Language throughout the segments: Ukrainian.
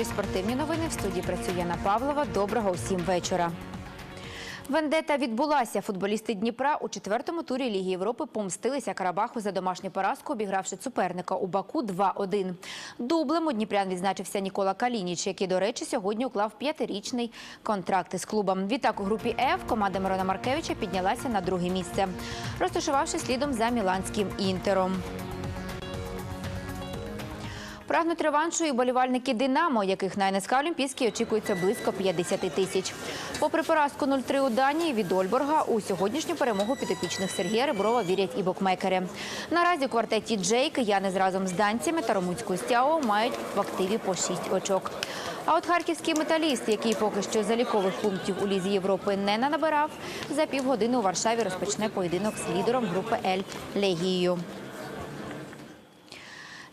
ефірі спортивні новини. В студії працює Яна Павлова. Доброго усім вечора. Вендета відбулася. Футболісти Дніпра у четвертому турі Ліги Європи помстилися Карабаху за домашню поразку, обігравши суперника у Баку 2-1. Дублем у Дніпрян відзначився Нікола Калініч, який, до речі, сьогодні уклав п'ятирічний контракт із клубом. Відтак у групі Ф команда Мирона Маркевича піднялася на друге місце, розташувавши слідом за міланським інтером. Прагнуть реваншу і болівальники «Динамо», яких на НСК Олімпійській очікується близько 50 тисяч. Попри поразку 0-3 у Данії від Ольборга, у сьогоднішню перемогу підопічних Сергія Реброва вірять і букмекери. Наразі у квартеті Джей кияни разом з данцями та румунською стяо мають в активі по 6 очок. А от харківський металіст, який поки що залікових пунктів у Лізі Європи не набирав, за півгодини у Варшаві розпочне поєдинок з лідером групи Ель Легією.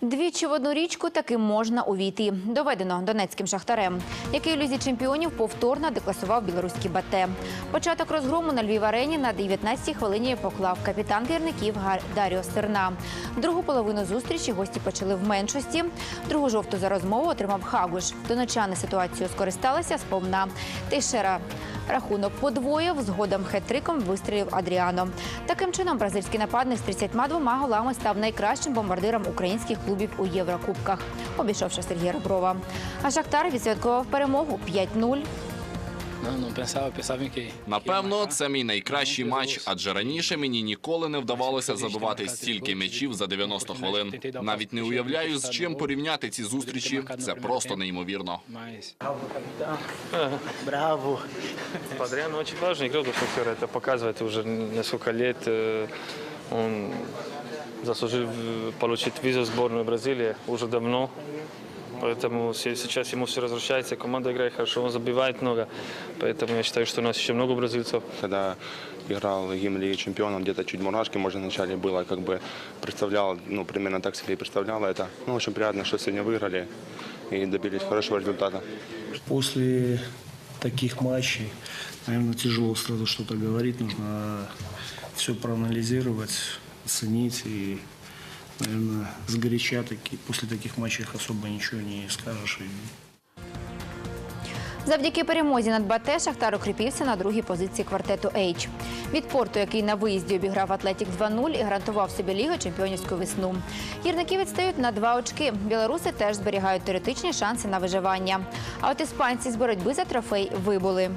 Двічі в одну річку таки можна увійти. Доведено донецьким шахтарем, який у лізі чемпіонів повторно декласував білоруський бате. Початок розгрому на Львів арені на 19-й хвилині поклав капітан гірників Даріо Серна. Другу половину зустрічі гості почали в меншості. Другу жовту за розмову отримав Хагуш. Донечани ситуацію скористалися сповна. Тейшера рахунок подвоїв. Згодом хет-триком вистрілив Адріано. Таким чином, бразильський нападник з 32 голами став найкращим бомбардиром українських клубів у Єврокубках, обійшовши Сергія Реброва. А Шахтар відсвяткував перемогу 5-0. Напевно, це мій найкращий матч, адже раніше мені ніколи не вдавалося забивати стільки м'ячів за 90 хвилин. Навіть не уявляю, з чим порівняти ці зустрічі. Це просто неймовірно. Mas Браво! Адриан очень важный игрок для Шахтера. Это показывает уже несколько лет. э, Он заслужил э, получить визу в сборную Бразилии уже давно. Поэтому се- сейчас ему все возвращается, команда играет хорошо, он забивает много. Поэтому я считаю, что у нас еще много бразильцев. Когда играл гимн Лиги Чемпионов, где-то чуть мурашки, может, вначале было, как бы представлял, ну, примерно так себе и представлял это. Ну, очень приятно, что сегодня выиграли и добились хорошего результата. После таких матчей, наверное, тяжело сразу что-то говорить. Нужно все проанализировать, оценить и, наверное, сгоряча таки, после таких матчей особо ничего не скажешь. Завдяки перемозі над Бате Шахтар укріпився на другій позиції квартету H. Від порту, який на виїзді обіграв Атлетік 2-0 і гарантував собі лігу чемпіонівську весну. Гірники відстають на два очки. Білоруси теж зберігають теоретичні шанси на виживання. А от іспанці з боротьби за трофей вибули.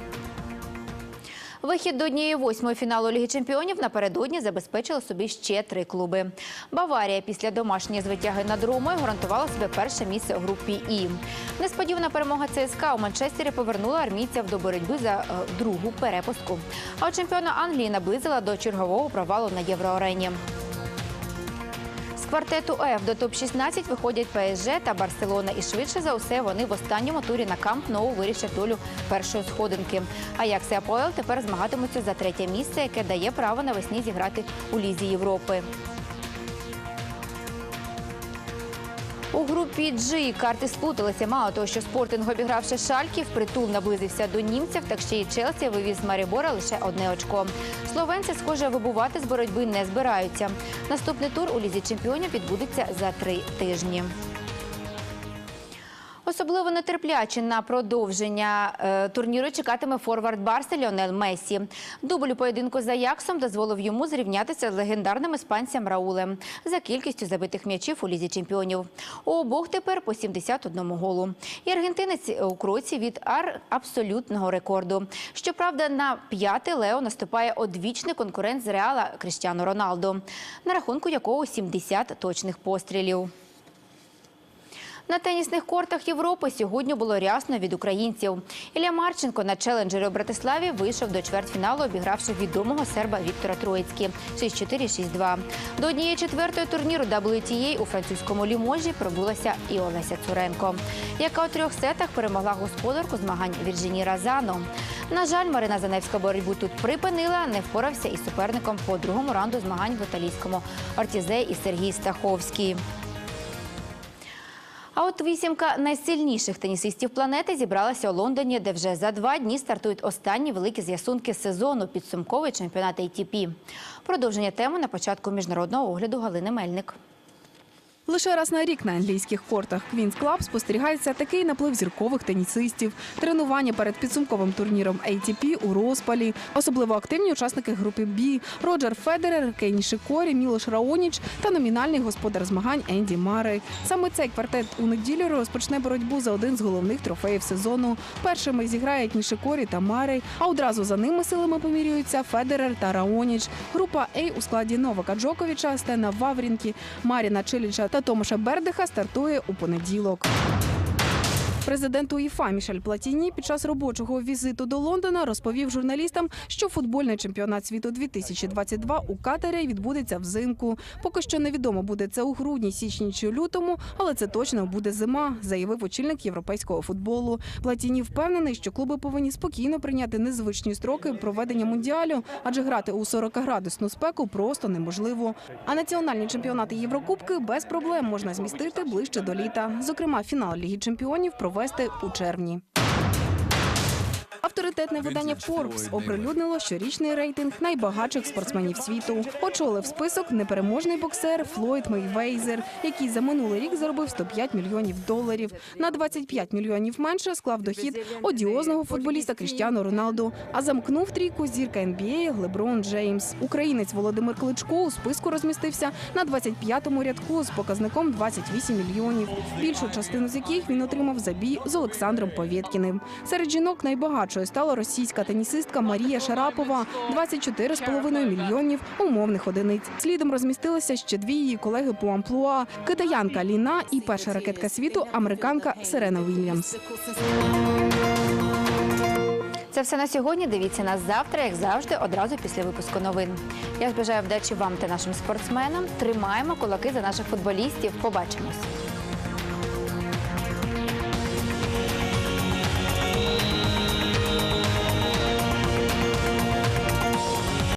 Вихід до однієї восьмої фіналу Ліги Чемпіонів напередодні забезпечили собі ще три клуби. Баварія після домашньої звитяги над Ромою гарантувала себе перше місце у групі І. Несподівана перемога ЦСКА у Манчестері повернула армійців до боротьби за е, другу перепустку. А чемпіона Англії наблизила до чергового провалу на євроарені. Квартету Ф до топ-16 виходять ПСЖ та Барселона. І швидше за усе вони в останньому турі на Камп Ноу вирішать долю першої сходинки. Аякс і Апоел тепер змагатимуться за третє місце, яке дає право навесні зіграти у Лізі Європи. У групі G карти сплуталися. Мало того, що спортинг, обігравши Шальків, притул наблизився до німців, так ще й Челсі вивіз з Марібора лише одне очко. Словенці, схоже, вибувати з боротьби не збираються. Наступний тур у лізі чемпіонів відбудеться за три тижні. Особливо нетерпляче на продовження е, турніру чекатиме форвард Барса Ліонел Месі. Дубль у поєдинку з Аяксом дозволив йому зрівнятися з легендарним іспанцем Раулем за кількістю забитих м'ячів у лізі чемпіонів. У обох тепер по 71 голу. І аргентинець у кроці від ар абсолютного рекорду. Щоправда, на п'яте Лео наступає одвічний конкурент з Реала Кріштіану Роналдо, на рахунку якого 70 точних пострілів. На тенісних кортах Європи сьогодні було рясно від українців. Ілля Марченко на челенджері у Братиславі вийшов до чвертьфіналу, обігравши відомого серба Віктора Троїцькі 6-4-6-2. До однієї четвертої турніру WTA у французькому ліможі пробулася і Олеся Цуренко, яка у трьох сетах перемогла господарку змагань Вірджині Разано. На жаль, Марина Заневська боротьбу тут припинила, не впорався із суперником по другому раунду змагань в італійському Ортізе і Сергій Стаховський. А от вісімка найсильніших тенісистів планети зібралася у Лондоні, де вже за два дні стартують останні великі з'ясунки сезону підсумковий чемпіонат ATP. Продовження теми на початку міжнародного огляду Галини Мельник. Лише раз на рік на англійських кортах Queen's Club спостерігається такий наплив зіркових тенісистів. Тренування перед підсумковим турніром ATP у розпалі. Особливо активні учасники групи B – Роджер Федерер, Кей Нішикорі, Мілош Раоніч та номінальний господар змагань Енді Марей. Саме цей квартет у неділю розпочне боротьбу за один з головних трофеїв сезону. Першими зіграють Нішикорі та Марей, а одразу за ними силами помірюються Федерер та Раоніч. Група А у складі Новака Джоковича, Стена Ваврінкі, Маріна Чиліча та Томаша Бердиха стартує у понеділок. Президент УЄФА Мішель Платіні під час робочого візиту до Лондона розповів журналістам, що футбольний чемпіонат світу 2022 у Катарі відбудеться взимку. Поки що невідомо буде це у грудні, січні чи лютому, але це точно буде зима, заявив очільник європейського футболу. Платіні впевнений, що клуби повинні спокійно прийняти незвичні строки проведення мундіалю, адже грати у 40-градусну спеку просто неможливо. А національні чемпіонати Єврокубки без проблем можна змістити ближче до літа. Зокрема, фінал Ліги чемпіонів провести у червні. Авторитетне видання Forbes оприлюднило щорічний рейтинг найбагатших спортсменів світу. Очолив список непереможний боксер Флойд Мейвейзер, який за минулий рік заробив 105 мільйонів доларів. На 25 мільйонів менше склав дохід одіозного футболіста Кріштіану Роналду. А замкнув трійку зірка NBA Леброн Джеймс. Українець Володимир Кличко у списку розмістився на 25-му рядку з показником 28 мільйонів. Більшу частину з яких він отримав за бій з Олександром Повєткіним. Серед жінок найбагатшою стала російська тенісистка Марія Шарапова 24,5 мільйонів умовних одиниць. Слідом розмістилися ще дві її колеги по амплуа – китаянка Ліна і перша ракетка світу американка Серена Вільямс. Це все на сьогодні. Дивіться нас завтра, як завжди, одразу після випуску новин. Я ж бажаю вдачі вам та нашим спортсменам. Тримаємо кулаки за наших футболістів. Побачимось.